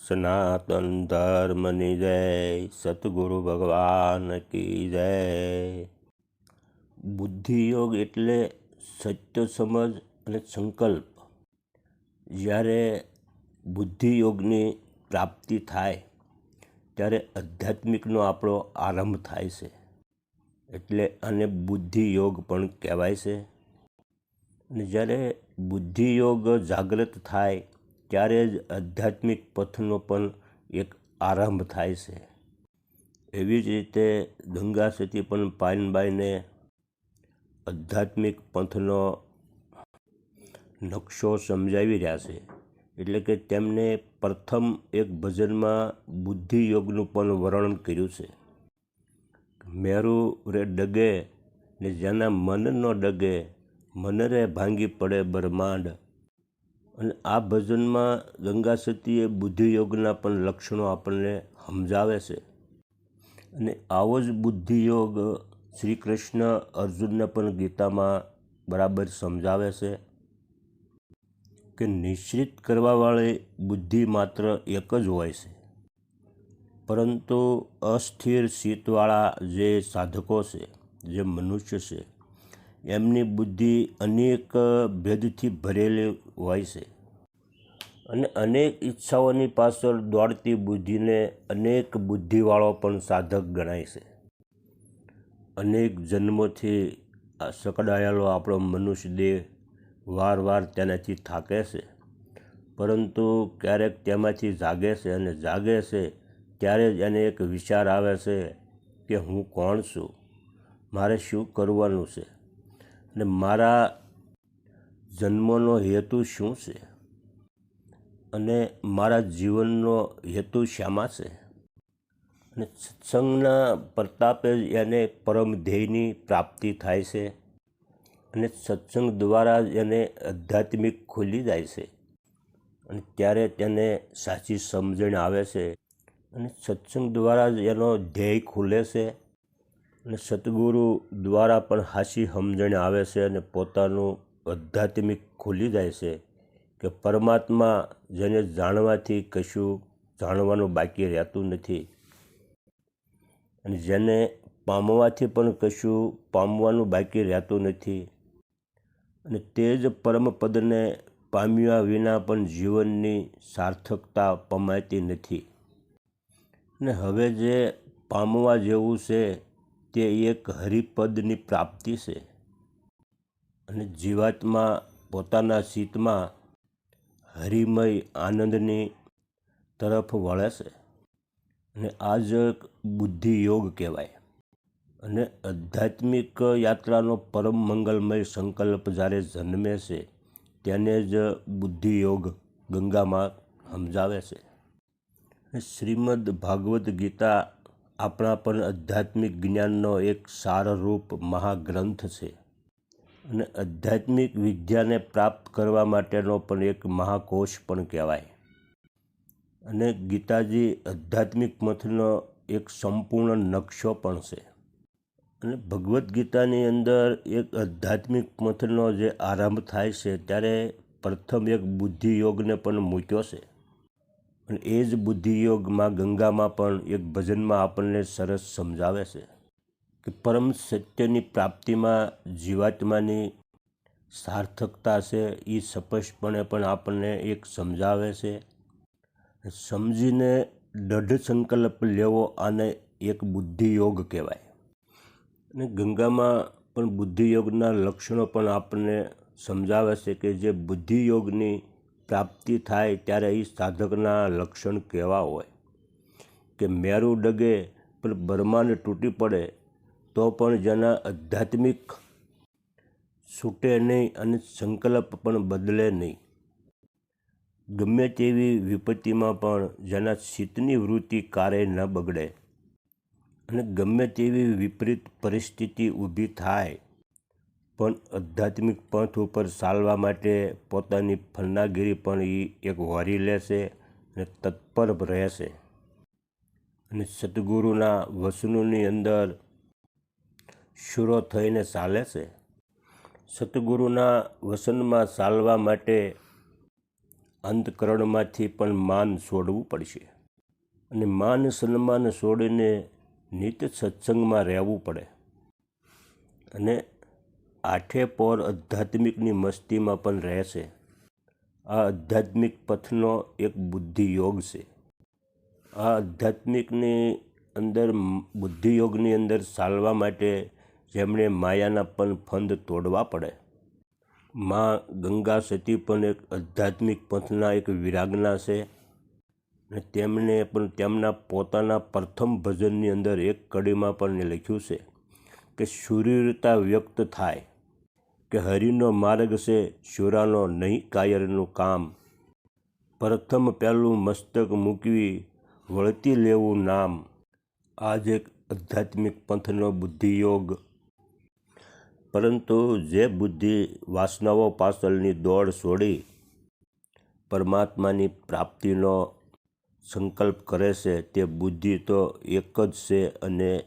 સનાતન ધર્મની જય સતગુરુ ભગવાન કી જય બુદ્ધિયોગ એટલે સત્ય સમજ અને સંકલ્પ જ્યારે બુદ્ધિયોગની પ્રાપ્તિ થાય ત્યારે આધ્યાત્મિકનો આપણો આરંભ થાય છે એટલે આને બુદ્ધિયોગ પણ કહેવાય છે. અને જ્યારે બુદ્ધિયોગ જાગૃત થાય, ત્યારે જ આધ્યાત્મિક પથનો પણ એક આરંભ થાય છે. એવી જ રીતે ગંગા સતી પણ પાયનબાઈને આધ્યાત્મિક પંથનો નકશો સમજાવી રહ્યા છે. એટલે કે તેમને પ્રથમ એક ભજનમાં બુદ્ધિયોગનું પણ વર્ણન કર્યું છે. મેરું રે ડગે ને જેના મન ન ડગે, મન રે ભાંગી પડે બ્રહ્માંડ. અને આ ભજનમાં ગંગા સતીએ બુદ્ધિયોગના પણ લક્ષણો આપણને સમજાવે છે. અને આવો જ બુદ્ધિયોગ શ્રી કૃષ્ણ અર્જુનને પણ ગીતામાં બરાબર સમજાવે છે કે નિશ્ચિત કરવાવાળી બુદ્ધિ માત્ર એક જ હોય છે. પરંતુ અસ્થિર શીતવાળા જે સાધકો છે, જે મનુષ્ય છે, એમની બુદ્ધિ અનેક ભેદથી ભરેલી હોય છે. અને અનેક ઈચ્છાઓની પાછળ દોડતી બુદ્ધિને અનેક બુદ્ધિવાળો પણ સાધક ગણાય છે. અનેક જન્મોથી સકડાયેલો આપણો મનુષ્ય દેહ વાર વાર તેનાથી થાકે છે, પરંતુ ક્યારેક તેમાંથી જાગે છે અને જાગે છે ત્યારે જ એને એક વિચાર આવે છે કે હું કોણ છું? મારે શું કરવાનું છે? અને મારા જન્મનો હેતુ શું છે? અને મારા જીવનનો હેતુ શામાં છે? અને સત્સંગના પ્રતાપે જ એને પરમ ધ્યેયની પ્રાપ્તિ થાય છે અને સત્સંગ દ્વારા જ એને આધ્યાત્મિક ખુલી જાય છે. અને ત્યારે તેને સાચી સમજણ આવે છે અને સત્સંગ દ્વારા જ એનો ધ્યેય ખુલે છે. અને સદગુરુ દ્વારા પણ હાસી સમજણ આવે છે અને પોતાનું આધ્યાત્મિક ખુલી જાય છે કે પરમાત્મા જેને જાણવાથી કશું જાણવાનું બાકી રહેતું નથી. અને જેને પામવાથી પણ કશું પામવાનું બાકી રહેતું નથી. અને તે જ પરમપદને પામ્યા વિના પણ જીવનની સાર્થકતા પમાતી નથી. ને હવે જે પામવા જેવું છે તે એક હરિપદની પ્રાપ્તિ છે. અને જીવાત્મા પોતાના શીતમાં હરિમય આનંદની તરફ વળે છે. અને આ જ બુદ્ધિ યોગ કહેવાય. અને આધ્યાત્મિક યાત્રાનો પરમ મંગલમય સંકલ્પ જ્યારે જન્મે છે, તેને જ બુદ્ધિયોગ ગંગામાં સમજાવે છે. શ્રીમદ ભાગવદ્ ગીતા આપણા પણ આધ્યાત્મિક જ્ઞાનનો એક સારરૂપ મહાગ્રંથ છે. અને આધ્યાત્મિક વિદ્યાને પ્રાપ્ત કરવા માટેનો પણ એક મહાકોશ પણ કહેવાય. અને ગીતાજી આધ્યાત્મિક મથનો એક સંપૂર્ણ નકશો પણ છે. અને ભગવદ્ ગીતાની અંદર એક આધ્યાત્મિક મથનો જે આરંભ થાય છે, ત્યારે પ્રથમ એક બુદ્ધિયોગને પણ મૂક્યો છે. અને એ જ બુદ્ધિયોગમાં, ગંગામાં પણ એક ભજનમાં આપણને સરસ સમજાવે છે કે પરમ સત્યની પ્રાપ્તિમાં જીવાત્માની સાર્થકતા છે, એ સ્પષ્ટપણે પણ આપણને એક સમજાવે છે. સમજીને દઢ સંકલ્પ લેવો આને એક બુદ્ધિયોગ કહેવાય. અને ગંગામાં પણ બુદ્ધિયોગના લક્ષણો પણ આપણને સમજાવે છે કે જે બુદ્ધિયોગની પ્રાપ્તિ થાય ત્યારે એ સાધકના લક્ષણ કેવા હોય? કે મેરું ડગે પણ બ્રહ્માંડ તૂટી પડે, તો પણ જેના આધ્યાત્મિક છૂટે નહીં અને સંકલ્પ પણ બદલે નહીં. ગમે તેવી વિપત્તિમાં પણ જેના શીતની વૃત્તિ કારે ન બગડે અને ગમે તેવી વિપરીત પરિસ્થિતિ ઊભી થાય પણ આધ્યાત્મિક પંથ ઉપર ચાલવા માટે પોતાની ફરનાગીરી પણ એ એક વારી લેશે અને તત્પર રહેશે. અને સદગુરુના વસનોની અંદર શુરો થઈને ચાલે છે. સતગુરુના વસનમાં ચાલવા માટે અંતકરણમાંથી પણ માન છોડવું પડશે. અને માન સન્માન છોડીને નિત્ય સત્સંગમાં રહેવું પડે. અને આઠે પોર આધ્યાત્મિકની મસ્તીમાં પણ રહેશે. આ આધ્યાત્મિક પથનો એક બુદ્ધિયોગ છે. આ આધ્યાત્મિકની અંદર બુદ્ધિયોગની અંદર ચાલવા માટે જેમણે માયાના પણ ફંદ તોડવા પડે. માં ગંગા સતી પણ એક આધ્યાત્મિક પંથના એક વિરાગના છે ને તેમણે પણ તેમના પોતાના પ્રથમ ભજનની અંદર એક કડીમાં પણ લખ્યું છે કે શુરીરતા વ્યક્ત થાય. કે હરિનો માર્ગ છે શુરાનો નહીં કાયરનું કામ. પ્રથમ પહેલું મસ્તક મૂકવી, વળતી લેવું નામ. આજ એક આધ્યાત્મિક પંથનો બુદ્ધિયોગ. પરંતુ જે બુદ્ધિ વાસનાઓ પાછળની દોડ છોડી પરમાત્માની પ્રાપ્તિનો સંકલ્પ કરે છે, તે બુદ્ધિ તો એક જ છે અને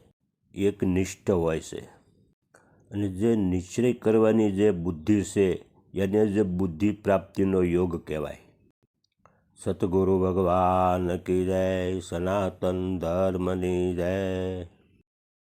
એક નિષ્ઠ હોય છે. અને જે નિશ્ચય કરવાની જે બુદ્ધિ છે, એને જે બુદ્ધિ પ્રાપ્તિનો યોગ કહેવાય. સતગુરુ ભગવાન કી જય, સનાતન ધર્મની જય.